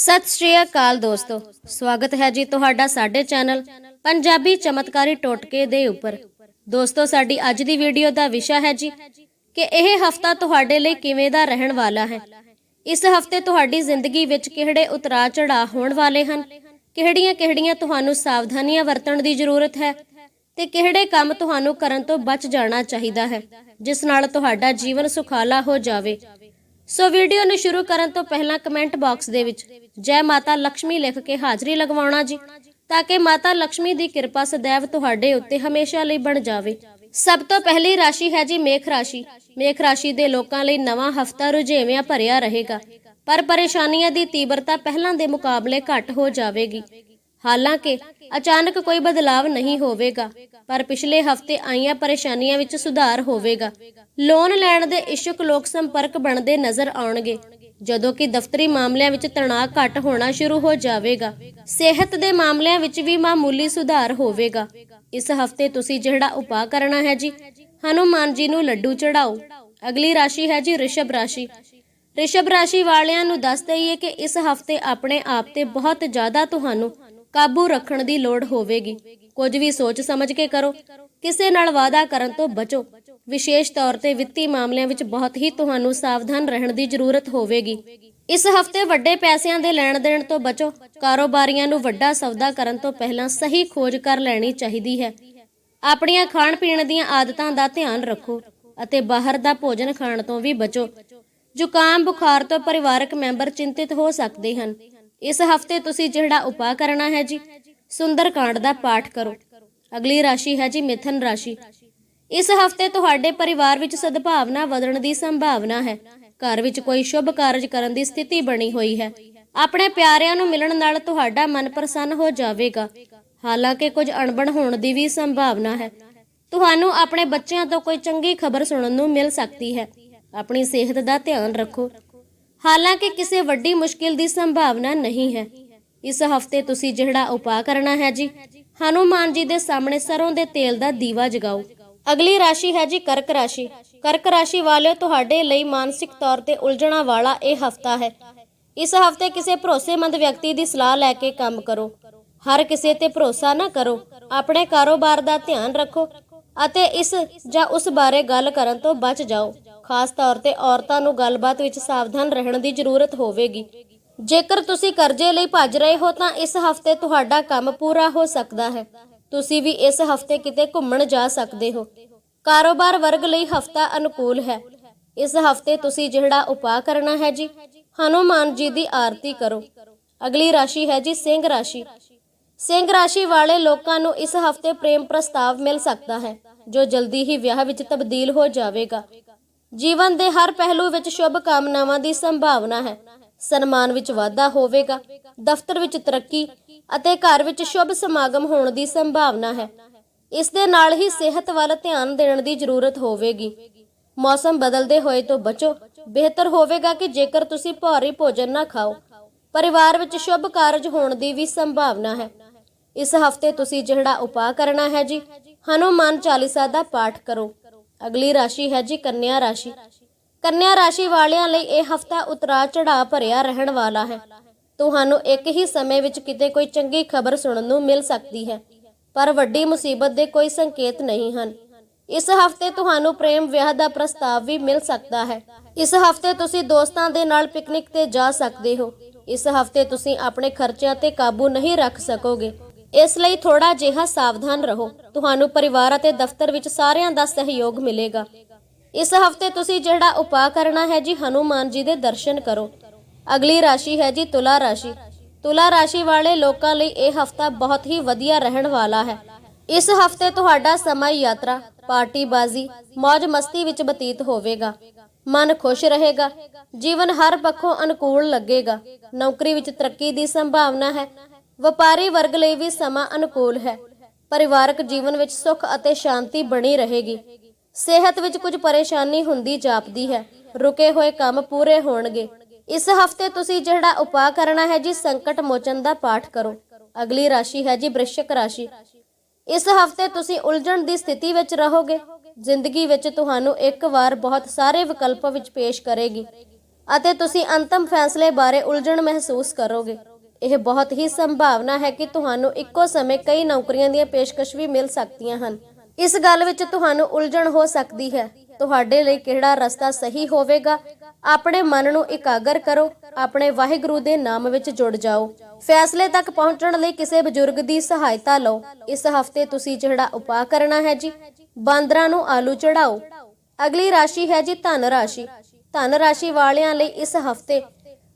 ਸਤਿ ਸ਼੍ਰੀ ਅਕਾਲ ਦੋਸਤੋ। ਸਵਾਗਤ ਹੈ ਜੀ ਤੁਹਾਡਾ ਸਾਡੇ ਚੈਨਲ ਪੰਜਾਬੀ ਚਮਤਕਾਰੀ ਟੋਟਕੇ ਦੇ ਉੱਪਰ। ਦੋਸਤੋ, ਸਾਡੀ ਅੱਜ ਦੀ ਵੀਡੀਓ ਦਾ ਵਿਸ਼ਾ ਹੈ ਜੀ ਕਿ ਇਹ ਹਫਤਾ ਤੁਹਾਡੇ ਲਈ ਕਿਵੇਂ ਦਾ ਰਹਿਣ ਵਾਲਾ ਹੈ। ਇਸ ਹਫ਼ਤੇ ਤੁਹਾਡੀ ਜ਼ਿੰਦਗੀ ਵਿੱਚ ਕਿਹੜੇ ਉਤਰਾਅ ਚੜਾਅ ਹੋਣ ਵਾਲੇ ਹਨ? ਕਿਹੜੀਆਂ-ਕਿਹੜੀਆਂ ਤੁਹਾਨੂੰ ਸਾਵਧਾਨੀਆਂ ਵਰਤਣ ਦੀ ਜ਼ਰੂਰਤ ਹੈ? ਤੇ ਕਿਹੜੇ ਕੰਮ ਤੁਹਾਨੂੰ ਕਰਨ ਤੋਂ ਬਚ ਜਾਣਾ ਚਾਹੀਦਾ ਹੈ, ਜਿਸ ਨਾਲ ਤੁਹਾਡਾ ਜੀਵਨ ਸੁਖਾਲਾ ਹੋ ਜਾਵੇ? ਸੋ ਵੀਡੀਓ ਨੂੰ ਸ਼ੁਰੂ ਕਰਨ ਤੋਂ ਪਹਿਲਾਂ ਕਮੈਂਟ ਬਾਕਸ ਦੇ ਵਿੱਚ, ਜੈ ਮਾਤਾ ਲక్ష్ਮੀ ਲਿਖ ਕੇ ਹਾਜ਼ਰੀ ਲਗਵਾਉਣਾ ਜੀ, ਤਾਂ ਕਿ ਮਾਤਾ ਲక్ష్ਮੀ ਦੀ ਕਿਰਪਾ ਸਦੈਵ ਤੁਹਾਡੇ ਉੱਤੇ ਹਮੇਸ਼ਾ ਲਈ ਬਣ ਜਾਵੇ। ਸਭ ਤੋਂ ਪਹਿਲੀ ਰਾਸ਼ੀ ਹੈ ਜੀ ਮੇਖ ਰਾਸ਼ੀ। ਮੇਖ ਰਾਸ਼ੀ ਦੇ ਲੋਕਾਂ ਲਈ ਨਵਾਂ ਹਫਤਾ ਰੁਝੇਵਿਆਂ ਭਰਿਆ ਰਹੇਗਾ, ਪਰ ਪਰੇਸ਼ਾਨੀਆਂ ਦੀ ਤੀਬਰਤਾ ਪਹਿਲਾਂ ਦੇ ਮੁਕਾਬਲੇ ਘੱਟ ਹੋ ਜਾਵੇਗੀ। ਹਾਲਾਂਕਿ, ਅਚਾਨਕ ਕੋਈ ਬਦਲਾਵ ਨਹੀਂ ਹੋਵੇਗਾ, ਪਰ ਪਿਛਲੇ ਹਫ਼ਤੇ ਆਈਆਂ ਪਰੇਸ਼ਾਨੀਆਂ ਵਿੱਚ ਸੁਧਾਰ ਹੋਵੇਗਾ। ਲੋਨ ਲੈਣ ਦੇ ਇਛੁਕ ਲੋਕ ਸੰਪਰਕ ਬਣਦੇ ਨਜ਼ਰ ਆਉਣਗੇ, ਜਦੋਂ ਕਿ ਦਫ਼ਤਰੀ ਮਾਮਲਿਆਂ ਵਿੱਚ ਤਣਾਅ ਘੱਟ ਹੋਣਾ ਸ਼ੁਰੂ ਹੋ ਜਾਵੇਗਾ। ਸਿਹਤ ਦੇ ਮਾਮਲਿਆਂ ਵਿੱਚ ਵੀ ਮਾਮੂਲੀ ਸੁਧਾਰ ਹੋਵੇਗਾ। ਇਸ ਹਫ਼ਤੇ ਤੁਸੀਂ ਜਿਹੜਾ ਉਪਾਅ ਕਰਨਾ ਹੈ ਜੀ, ਹਨੂਮਾਨ ਜੀ ਨੂੰ ਲੱਡੂ ਚੜਾਓ ਅਗਲੀ ਰਾਸ਼ੀ ਹੈ ਜੀ ਰਿਸ਼ਭ ਰਾਸ਼ੀ। ਰਿਸ਼ਭ ਰਾਸ਼ੀ ਵਾਲਿਆਂ ਨੂੰ ਦੱਸ ਦਈਏ ਕਿ ਇਸ ਹਫ਼ਤੇ ਆਪਣੇ ਆਪ ਤੇ ਬਹੁਤ ਜ਼ਿਆਦਾ ਤੁਹਾਨੂੰ ਕਾਬੂ ਰੱਖਣ ਦੀ ਲੋੜ ਹੋਵੇਗੀ। ਕੁਝ ਵੀ ਸੋਚ ਸਮਝ ਕੇ ਕਰੋ। ਕਿਸੇ ਨਾਲ ਵਾਅਦਾ ਕਰਨ ਤੋਂ ਬਚੋ। ਵਿਸ਼ੇਸ਼ ਤੌਰ ਤੇ ਵਿੱਤੀ ਮਾਮਲਿਆਂ ਵਿੱਚ ਬਹੁਤ ਹੀ ਤੁਹਾਨੂੰ ਸਾਵਧਾਨ ਰਹਿਣ ਦੀ ਜ਼ਰੂਰਤ ਹੋਵੇਗੀ। ਇਸ ਹਫ਼ਤੇ ਵੱਡੇ ਪੈਸਿਆਂ ਦੇ ਲੈਣ ਦੇਣ ਤੋਂ ਬਚੋ। ਕਾਰੋਬਾਰੀਆਂ ਨੂੰ ਵੱਡਾ ਸੌਦਾ ਕਰਨ ਤੋਂ ਪਹਿਲਾਂ ਸਹੀ ਖੋਜ ਕਰ ਲੈਣੀ ਚਾਹੀਦੀ ਹੈ। ਆਪਣੀਆਂ ਖਾਣ ਪੀਣ ਦੀਆਂ ਆਦਤਾਂ ਦਾ ਧਿਆਨ ਰੱਖੋ ਅਤੇ ਬਾਹਰ ਦਾ ਭੋਜਨ ਖਾਣ ਤੋਂ ਵੀ ਬਚੋ। ਜ਼ੁਕਾਮ, ਬੁਖਾਰ ਤੋਂ ਪਰਿਵਾਰਕ ਮੈਂਬਰ ਚਿੰਤਿਤ ਹੋ ਸਕਦੇ ਹਨ। ਇਸ ਹਫ਼ਤੇ ਤੁਸੀਂ ਜਿਹੜਾ ਉਪਾਅ ਕਰਨਾ ਹੈ ਜੀ, ਸੁੰਦਰ ਦਾ ਪਾਠ ਕਰੋ। ਅਗਲੀ ਰਾਸ਼ੀ ਹੈ ਜੀ ਮਿਥਨ ਰਾਸ਼ੀ। ਇਸ ਹਫ਼ਤੇ ਤੁਹਾਡੇ ਪਰਿਵਾਰ ਵਿੱਚ ਸਦਭਾਵਨਾ ਵਧਣ ਦੀ ਸੰਭਾਵਨਾ ਹੈ। ਘਰ ਵਿੱਚ ਕੋਈ ਸ਼ੁਭ ਕਾਰਜ ਕਰਨ ਦੀ ਸਥਿਤੀ ਬਣੀ ਹੋਈ ਹੈ। ਆਪਣੇ ਪਿਆਰਿਆਂ ਨੂੰ ਮਿਲਣ ਨਾਲ ਤੁਹਾਡਾ ਮਨ ਪ੍ਰਸੰਨ ਹੋ ਜਾਵੇਗਾ। ਹਾਲਾਂਕਿ ਕੁਝ ਅਣਬਣ ਹੋਣ ਦੀ ਵੀ ਸੰਭਾਵਨਾ ਹੈ। ਤੁਹਾਨੂੰ ਆਪਣੇ ਬੱਚਿਆਂ ਤੋਂ ਕੋਈ ਚੰਗੀ ਖਬਰ ਸੁਣਨ ਨੂੰ ਮਿਲ ਸਕਦੀ ਹੈ। ਆਪਣੀ ਸਿਹਤ ਦਾ ਧਿਆਨ ਰੱਖੋ। ਹਾਲਾਂਕਿ ਕਿਸੇ ਵੱਡੀ ਮੁਸ਼ਕਿਲ ਦੀ ਸੰਭਾਵਨਾ ਨਹੀਂ ਹੈ। ਇਸ ਹਫ਼ਤੇ ਤੁਸੀਂ ਜਿਹੜਾ ਉਪਾਅ ਕਰਨਾ ਹੈ ਜੀ, ਹਨੂਮਾਨ ਜੀ ਦੇ ਸਾਹਮਣੇ ਸਰੋਂ ਦੇ ਤੇਲ ਦਾ ਦੀਵਾ ਜਗਾਓ। ਅਗਲੀ ਰਾਸ਼ੀ ਹੈ ਜੀ ਕਰਕ ਰਾਸ਼ੀ। ਕਰਕ ਰਾਸ਼ੀ ਵਾਲਿਓ, ਤੁਹਾਡੇ ਲਈ ਮਾਨਸਿਕ ਤੌਰ ਤੇ ਉਲਝਣਾ ਵਾਲਾ ਇਹ ਹਫਤਾ ਹੈ। ਇਸ ਹਫ਼ਤੇ ਕਿਸੇ ਭਰੋਸੇਮੰਦ ਵਿਅਕਤੀ ਦੀ ਸਲਾਹ ਲੈ ਕੇ ਕੰਮ ਕਰੋ। ਹਰ ਕਿਸੇ ਤੇ ਭਰੋਸਾ ਨਾ ਕਰੋ। ਆਪਣੇ ਕਾਰੋਬਾਰ ਦਾ ਧਿਆਨ ਰੱਖੋ ਅਤੇ ਇਸ ਜਾਂ ਉਸ ਬਾਰੇ ਗੱਲ ਕਰਨ ਤੋਂ ਬਚ ਜਾਓ। ਖਾਸ ਤੌਰ ਤੇ ਔਰਤਾਂ ਨੂੰ ਗੱਲਬਾਤ ਵਿੱਚ ਸਾਵਧਾਨ ਰਹਿਣ ਦੀ ਜ਼ਰੂਰਤ ਹੋਵੇਗੀ। ਜੇਕਰ ਤੁਸੀਂ ਕਰਜ਼ੇ ਲਈ ਭੱਜ ਰਹੇ ਹੋ, ਤਾਂ ਇਸ ਹਫ਼ਤੇ ਤੁਹਾਡਾ ਕੰਮ ਪੂਰਾ ਹੋ ਸਕਦਾ ਹੈ। ਤੁਸੀਂ ਵੀ ਇਸ ਹਫ਼ਤੇ ਕਿਤੇ ਘੁੰਮਣ ਜਾ ਸਕਦੇ ਹੋ। ਕਾਰੋਬਾਰ ਵਰਗ ਲਈ ਹਫਤਾ ਅਨੁਕੂਲ ਹੈ। ਇਸ ਹਫ਼ਤੇ ਤੁਸੀਂ ਜਿਹੜਾ ਉਪਾਅ ਕਰਨਾ ਹੈ ਜੀ, ਹਨੂਮਾਨ ਜੀ ਦੀ ਆਰਤੀ ਕਰੋ। ਅਗਲੀ ਰਾਸ਼ੀ ਹੈ ਜੀ ਸਿੰਘ ਰਾਸ਼ੀ। ਸਿੰਘ ਰਾਸ਼ੀ ਵਾਲੇ ਲੋਕਾਂ ਨੂੰ ਇਸ ਹਫ਼ਤੇ ਪ੍ਰੇਮ ਪ੍ਰਸਤਾਵ ਮਿਲ ਸਕਦਾ ਹੈ, ਜੋ ਜਲਦੀ ਹੀ ਵਿਆਹ ਵਿੱਚ ਤਬਦੀਲ ਹੋ ਜਾਵੇਗਾ। ਜੀਵਨ ਦੇ ਹਰ ਪਹਿਲੂ ਵਿੱਚ ਸ਼ੁਭ ਕਾਮਨਾਵਾਂ ਦੀ ਸੰਭਾਵਨਾ ਹੈ। ਸਨਮਾਨ ਵਿੱਚ ਵਾਧਾ ਹੋਵੇਗਾ, ਦਫ਼ਤਰ ਵਿੱਚ ਤਰੱਕੀ ਅਤੇ ਘਰ ਵਿੱਚ ਸ਼ੁਭ ਸਮਾਗਮ ਹੋਣ ਦੀ ਸੰਭਾਵਨਾ ਹੈ। ਇਸ ਦੇ ਨਾਲ ਹੀ ਸਿਹਤ ਵੱਲ ਧਿਆਨ ਦੇਣ ਦੀ ਜ਼ਰੂਰਤ ਹੋਵੇਗੀ। ਮੌਸਮ ਬਦਲਦੇ ਹੋਏ ਤੋਂ ਬਚੋ। ਬਿਹਤਰ ਹੋਵੇਗਾ ਕਿ ਜੇਕਰ ਤੁਸੀਂ ਭਾਰੀ ਭੋਜਨ ਨਾ ਖਾਓ। ਪਰਿਵਾਰ ਵਿੱਚ ਸ਼ੁਭ ਕਾਰਜ ਹੋਣ ਦੀ ਵੀ ਸੰਭਾਵਨਾ ਹੈ। ਇਸ ਹਫ਼ਤੇ ਤੁਸੀਂ ਜਿਹੜਾ ਉਪਾਅ ਕਰਨਾ ਹੈ ਜੀ, ਹਨੂਮਾਨ ਚਾਲੀਸਾ ਦਾ ਪਾਠ ਕਰੋ। ਅਗਲੀ ਰਾਸ਼ੀ ਹੈ ਜੀ ਕੰਨਿਆ ਰਾਸ਼ੀ। ਕੰਨਿਆ ਰਾਸ਼ੀ ਵਾਲਿਆਂ ਲਈ ਇਹ ਹਫਤਾ ਉਤਰਾਅ ਚੜਾਅ ਭਰਿਆ ਰਹਿਣ ਵਾਲਾ ਹੈ। ਤੁਹਾਨੂੰ ਇੱਕ ਹੀ ਸਮੇਂ ਵਿੱਚ ਕਿਤੇ ਕੋਈ ਚੰਗੀ ਖਬਰ ਸੁਣਨ ਨੂੰ ਮਿਲ ਸਕਦੀ ਹੈ, ਪਰ ਵੱਡੀ ਮੁਸੀਬਤ ਦੇ ਕੋਈ ਸੰਕੇਤ ਨਹੀਂ ਹਨ। ਇਸ ਹਫ਼ਤੇ ਤੁਹਾਨੂੰ ਪ੍ਰੇਮ ਵਿਆਹ ਦਾ ਪ੍ਰਸਤਾਵ ਵੀ ਮਿਲ ਸਕਦਾ ਹੈ। ਇਸ ਹਫ਼ਤੇ ਤੁਸੀਂ ਦੋਸਤਾਂ ਦੇ ਨਾਲ ਪਿਕਨਿਕ ਤੇ ਜਾ ਸਕਦੇ ਹੋ। ਇਸ ਹਫ਼ਤੇ ਤੁਸੀਂ ਆਪਣੇ ਖਰਚਿਆਂ ਤੇ ਕਾਬੂ ਨਹੀਂ ਰੱਖ ਸਕੋਗੇ। ਇਸ ਲਈ ਥੋੜਾ ਜਿਹਾ ਸਾਵਧਾਨ ਰਹੋ। ਤੁਹਾਨੂੰ ਪਰਿਵਾਰ ਅਤੇ ਦਫ਼ਤਰ ਵਿੱਚ ਸਾਰਿਆਂ ਦਾ ਸਹਿਯੋਗ ਮਿਲੇਗਾ। ਇਸ ਹਫ਼ਤੇ ਤੁਸੀਂ ਜਿਹੜਾ ਉਪਾਅ ਕਰਨਾ ਹੈ ਜੀ, ਹਨੂਮਾਨ ਜੀ ਦੇ ਦਰਸ਼ਨ ਕਰੋ। ਅਗਲੀ ਰਾਸ਼ੀ ਹੈ ਜੀ ਤੁਲਾ ਰਾਸ਼ੀ। ਤੁਲਾ ਰਾਸ਼ੀ ਵਾਲੇ ਲੋਕਾਂ ਲਈ ਇਹ ਹਫਤਾ ਬਹੁਤ ਹੀ ਵਧੀਆ ਰਹਿਣ ਵਾਲਾ ਹੈ। ਇਸ ਹਫ਼ਤੇ ਤੁਹਾਡਾ ਸਮਾਂ ਯਾਤਰਾ ਪਾਰਟੀਬਾਜ਼ੀ ਮौज ਮਸਤੀ ਵਿੱਚ ਬਤੀਤ ਹੋਵੇਗਾ। ਮਨ ਖੁਸ਼ ਰਹੇਗਾ। ਜੀਵਨ ਹਰ ਪੱਖੋਂ ਅਨੁਕੂਲ ਲੱਗੇਗਾ। ਨੌਕਰੀ ਵਿੱਚ ਤਰੱਕੀ ਦੀ ਸੰਭਾਵਨਾ ਹੈ। ਵਪਾਰੀ ਵਰਗ ਲਈ ਵੀ ਸਮਾਂ ਅਨੁਕੂਲ ਹੈ। ਪਰਿਵਾਰਕ ਜੀਵਨ ਵਿੱਚ ਸੁੱਖ ਅਤੇ ਸ਼ਾਂਤੀ ਬਣੀ ਰਹੇਗੀ। ਸਿਹਤ ਵਿੱਚ ਕੁਝ ਪਰੇਸ਼ਾਨੀ ਹੁੰਦੀ ਜਾਪਦੀ ਹੈ। ਰੁਕੇ ਹੋਏ ਕੰਮ ਪੂਰੇ ਹੋਣਗੇ। ਇਸ ਹਫ਼ਤੇ ਤੁਸੀਂ ਜਿਹੜਾ ਉਪਾਅ ਕਰਨਾ ਹੈ ਜੀ, ਸੰਕਟ ਮੋਚਨ ਦਾ ਪਾਠ ਕਰੋ। ਅਗਲੀ ਰਾਸ਼ੀ ਹੈ ਜੀ ਬ੍ਰਿਸ਼ਚਿਕ ਰਾਸ਼ੀ। ਇਸ ਹਫ਼ਤੇ ਤੁਸੀਂ ਉਲਝਣ ਦੀ ਸਥਿਤੀ ਵਿੱਚ ਰਹੋਗੇ। ਜ਼ਿੰਦਗੀ ਵਿੱਚ ਤੁਹਾਨੂੰ ਇੱਕ ਵਾਰ ਬਹੁਤ ਸਾਰੇ ਵਿਕਲਪ ਵਿੱਚ ਪੇਸ਼ ਕਰੇਗੀ ਅਤੇ ਤੁਸੀਂ ਅੰਤਮ ਫੈਸਲੇ ਬਾਰੇ ਉਲਝਣ ਮਹਿਸੂਸ ਕਰੋਗੇ। ਇਹ ਬਹੁਤ ਹੀ ਸੰਭਾਵਨਾ ਹੈ ਕਿ ਤੁਹਾਨੂੰ ਇੱਕੋ ਸਮੇਂ ਕਈ ਨੌਕਰੀਆਂ ਦੀਆਂ ਪੇਸ਼ਕਸ਼ ਵੀ ਮਿਲ ਸਕਦੀਆਂ ਹਨ। ਇਸ ਗੱਲ ਵਿੱਚ ਤੁਹਾਨੂੰ ਉਲਝਣ ਹੋ ਸਕਦੀ ਹੈ। ਤੁਹਾਡੇ ਲਈ ਕਿਹੜਾ ਰਸਤਾ ਸਹੀ ਹੋਵੇਗਾ? ਆਪਣੇ ਮਨ ਨੂੰ ਇਕਾਗਰ ਕਰੋ। ਆਪਣੇ ਵਾਹਿਗੁਰੂ ਦੇ ਨਾਮ ਵਿੱਚ ਜੁੜ ਜਾਓ। ਫੈਸਲੇ ਤੱਕ ਪਹੁੰਚਣ ਲਈ ਕਿਸੇ ਬਜ਼ੁਰਗ ਦੀ ਸਹਾਇਤਾ ਲਓ। ਇਸ ਹਫ਼ਤੇ ਤੁਸੀਂ ਜਿਹੜਾ ਉਪਾਅ ਕਰਨਾ ਹੈ ਜੀ, ਬਾਂਦਰਾਂ ਨੂੰ ਆਲੂ ਚੜਾਓ। ਅਗਲੀ ਰਾਸ਼ੀ ਹੈ ਜੀ ਧਨ ਰਾਸ਼ੀ। ਧਨ ਰਾਸ਼ੀ ਵਾਲਿਆਂ ਲਈ ਇਸ ਹਫ਼ਤੇ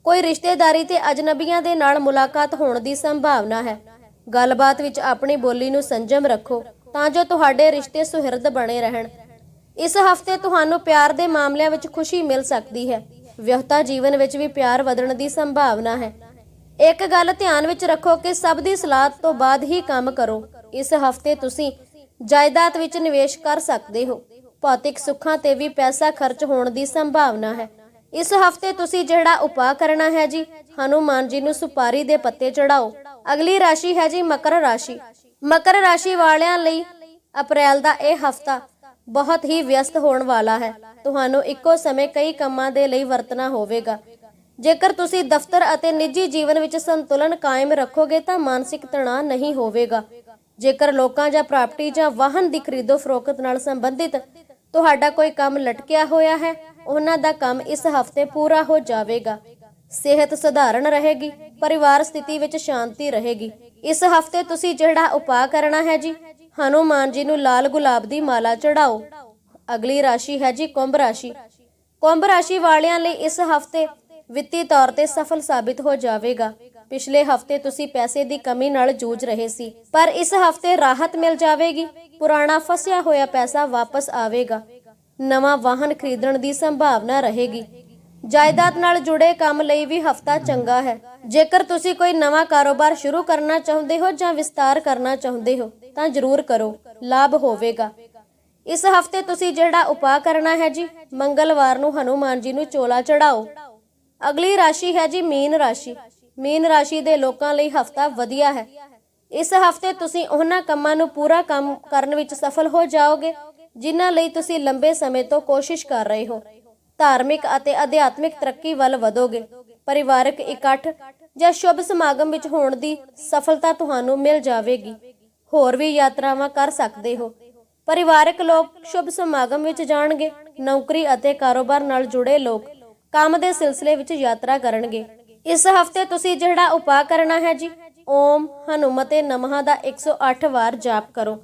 ਕੋਈ ਰਿਸ਼ਤੇਦਾਰੀ ਤੇ ਅਜਨਬੀਆਂ ਦੇ ਨਾਲ ਮੁਲਾਕਾਤ ਹੋਣ ਦੀ ਸੰਭਾਵਨਾ ਹੈ। ਗੱਲਬਾਤ ਵਿੱਚ ਆਪਣੀ ਬੋਲੀ ਨੂੰ ਸੰਜਮ ਰੱਖੋ ਤਾਂ ਜੋ ਤੁਹਾਡੇ ਰਿਸ਼ਤੇ ਸੁਹਿਰਦ ਬਣੇ ਰਹਿਣ। ਇਸ ਹਫ਼ਤੇ ਤੁਹਾਨੂੰ ਪਿਆਰ ਦੇ ਮਾਮਲਿਆਂ ਵਿੱਚ ਖੁਸ਼ੀ ਮਿਲ ਸਕਦੀ ਹੈ। ਵਿਆਹਤਾ ਜੀਵਨ ਵਿੱਚ ਵੀ ਪਿਆਰ ਵਧਣ ਦੀ ਸੰਭਾਵਨਾ ਹੈ। ਇੱਕ ਗੱਲ ਧਿਆਨ ਵਿੱਚ ਰੱਖੋ ਕਿ ਸਭ ਦੀ ਸਲਾਹ ਤੋਂ ਬਾਅਦ ਹੀ ਕੰਮ ਕਰੋ। ਇਸ ਹਫ਼ਤੇ ਤੁਸੀਂ ਜਾਇਦਾਦ ਵਿੱਚ ਨਿਵੇਸ਼ ਕਰ ਸਕਦੇ ਹੋ। ਭੌਤਿਕ ਸੁੱਖਾਂ ਤੇ ਵੀ ਪੈਸਾ ਖਰਚ ਹੋਣ ਦੀ ਸੰਭਾਵਨਾ ਹੈ। ਇਸ ਹਫ਼ਤੇ ਤੁਸੀਂ ਜਿਹੜਾ ਉਪਾਅ ਕਰਨਾ ਹੈ ਜੀ, ਹਨੂਮਾਨ ਜੀ ਨੂੰ ਸੁਪਾਰੀ ਦੇ ਪੱਤੇ ਚੜਾਓ। ਅਗਲੀ ਰਾਸ਼ੀ ਹੈ ਜੀ ਮਕਰ ਰਾਸ਼ੀ। ਮਕਰ ਰਾਸ਼ੀ ਵਾਲਿਆਂ ਲਈ ਅਪ੍ਰੈਲ ਦਾ ਇਹ ਹਫਤਾ ਬਹੁਤ ਹੀ ਵਿਅਸਤ ਹੋਣ ਵਾਲਾ ਹੈ। ਤੁਹਾਨੂੰ ਇੱਕੋ ਸਮੇਂ ਕਈ ਕੰਮਾਂ ਦੇ ਲਈ ਵਰਤਣਾ ਹੋਵੇਗਾ। ਜੇਕਰ ਤੁਸੀਂ ਦਫ਼ਤਰ ਅਤੇ ਨਿੱਜੀ ਜੀਵਨ ਵਿੱਚ ਸੰਤੁਲਨ ਕਾਇਮ ਰੱਖੋਗੇ ਤਾਂ ਮਾਨਸਿਕ ਤਣਾਅ ਨਹੀਂ ਹੋਵੇਗਾ। ਜੇਕਰ ਲੋਕਾਂ ਜਾਂ ਪ੍ਰਾਪਰਟੀ ਜਾਂ ਵਾਹਨ ਦੀ ਖਰੀਦੋ ਫਰੋਖਤ ਨਾਲ ਸੰਬੰਧਿਤ ਤੁਹਾਡਾ ਕੋਈ ਕੰਮ ਲਟਕਿਆ ਹੋਇਆ ਹੈ ਉਹਨਾਂ ਦਾ ਕੰਮ ਇਸ ਹਫ਼ਤੇ ਪੂਰਾ ਹੋ ਜਾਵੇਗਾ। ਸਿਹਤ ਸਧਾਰਨ ਰਹੇਗੀ, ਪਰਿਵਾਰ ਸਥਿਤੀ ਵਿੱਚ ਸ਼ਾਂਤੀ ਰਹੇਗੀ। ਇਸ ਹਫ਼ਤੇ ਤੁਸੀਂ ਜਿਹੜਾ ਉਪਾਅ ਕਰਨਾ ਹੈ ਜੀ, ਹਨੂਮਾਨ ਜੀ ਨੂੰ ਲਾਲ ਗੁਲਾਬ ਦੀ ਮਾਲਾ ਚੜਾਓ ਅਗਲੀ ਰਾਸ਼ੀ ਹੈ ਜੀ ਕੁੰਭ ਰਾਸ਼ੀ। ਕੁੰਭ ਰਾਸ਼ੀ ਵਾਲਿਆਂ ਲਈ ਇਸ ਹਫ਼ਤੇ ਵਿੱਤੀ ਤੌਰ ਤੇ ਸਫਲ ਸਾਬਿਤ ਹੋ ਜਾਵੇਗਾ। ਪਿਛਲੇ ਹਫ਼ਤੇ ਤੁਸੀਂ ਪੈਸੇ ਦੀ ਕਮੀ ਨਾਲ ਜੂਝ ਰਹੇ ਸੀ, ਪਰ ਇਸ ਹਫ਼ਤੇ ਰਾਹਤ ਮਿਲ ਜਾਵੇਗੀ, ਪੁਰਾਣਾ ਫਸਿਆ ਹੋਇਆ ਪੈਸਾ ਵਾਪਸ ਆਵੇਗਾ। ਨਵਾਂ ਵਾਹਨ ਖਰੀਦਣ ਦੀ ਸੰਭਾਵਨਾ ਰਹੇਗੀ। ਜਾਇਦਾਦ ਨਾਲ ਜੁੜੇ ਕੰਮ ਲਈ ਵੀ ਹਫਤਾ ਚੰਗਾ ਹੈ। ਜੇਕਰ ਤੁਸੀਂ ਕੋਈ ਨਵਾਂ ਕਾਰੋਬਾਰ ਸ਼ੁਰੂ ਕਰਨਾ ਚਾਹੁੰਦੇ ਹੋ ਜਾਂ ਵਿਸਤਾਰ ਕਰਨਾ ਚਾਹੁੰਦੇ ਹੋ, ਤਾਂ ਜ਼ਰੂਰ ਕਰੋ। ਲਾਭ ਹੋਵੇਗਾ। ਇਸ ਹਫ਼ਤੇ ਤੁਸੀਂ ਜਿਹੜਾ ਉਪਾਅ ਕਰਨਾ ਹੈ ਜੀ, ਮੰਗਲਵਾਰ ਨੂੰ ਹਨੂਮਾਨ ਜੀ ਨੂੰ ਚੋਲਾ ਚੜਾਓ ਅਗਲੀ ਰਾਸ਼ੀ ਹੈ ਜੀ ਮੀਨ ਰਾਸ਼ੀ। ਮੀਨ ਰਾਸ਼ੀ ਦੇ ਲੋਕਾਂ ਲਈ ਹਫਤਾ ਵਧੀਆ ਹੈ। ਇਸ ਹਫ਼ਤੇ ਤੁਸੀਂ ਉਹਨਾਂ ਕੰਮਾਂ ਨੂੰ ਪੂਰਾ ਕੰਮ ਕਰਨ ਵਿੱਚ ਸਫਲ ਹੋ ਜਾਓਗੇ। ਜਿਨ੍ਹਾਂ ਲਈ ਤੁਸੀਂ ਲੰਬੇ ਸਮੇਂ ਤੋਂ ਕੋਸ਼ਿਸ਼ ਕਰ ਰਹੇ ਹੋ। ਧਾਰਮਿਕ ਅਤੇ ਅਧਿਆਤਮਿਕ ਤਰੱਕੀ ਵੱਲ ਵਧੋਗੇ। ਪਰਿਵਾਰਕ ਇਕੱਠ ਜਾਂ ਸ਼ੁਭ ਸਮਾਗਮ ਵਿੱਚ ਹੋਣ ਦੀ ਸਫਲਤਾ ਤੁਹਾਨੂੰ ਮਿਲ ਜਾਵੇਗੀ। ਹੋਰ ਵੀ ਯਾਤਰਾਵਾਂ ਕਰ ਸਕਦੇ ਹੋ। ਪਰਿਵਾਰਕ ਲੋਕ ਸ਼ੁਭ ਸਮਾਗਮ ਵਿੱਚ ਜਾਣਗੇ। ਨੌਕਰੀ ਅਤੇ ਕਾਰੋਬਾਰ ਨਾਲ ਜੁੜੇ ਲੋਕ ਕੰਮ ਦੇ ਸਿਲਸਿਲੇ ਵਿੱਚ ਯਾਤਰਾ ਕਰਨਗੇ। ਇਸ ਹਫ਼ਤੇ ਤੁਸੀਂ ਜਿਹੜਾ ਉਪਾਅ ਕਰਨਾ ਹੈ ਜੀ, ਓਮ ਹਨੂਮਤੇ ਨਮಃ ਦਾ 108 ਵਾਰ ਜਾਪ ਕਰੋ।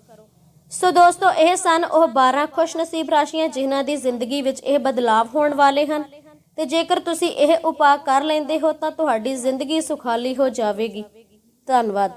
ਸੋ ਦੋਸਤੋ, ਇਹ ਸਨ ਉਹ 12 ਖੁਸ਼ਨਸੀਬ ਰਾਸ਼ੀਆਂ ਜਿਨ੍ਹਾਂ ਦੀ ਜ਼ਿੰਦਗੀ ਵਿੱਚ ਇਹ ਬਦਲਾਅ ਹੋਣ ਵਾਲੇ ਹਨ। ਤੇ ਜੇਕਰ ਤੁਸੀਂ ਇਹ ਉਪਾਅ ਕਰ ਲੈਂਦੇ ਹੋ ਤਾਂ ਤੁਹਾਡੀ ਜ਼ਿੰਦਗੀ ਸੁਖਾਲੀ ਹੋ ਜਾਵੇਗੀ। ਧੰਨਵਾਦ।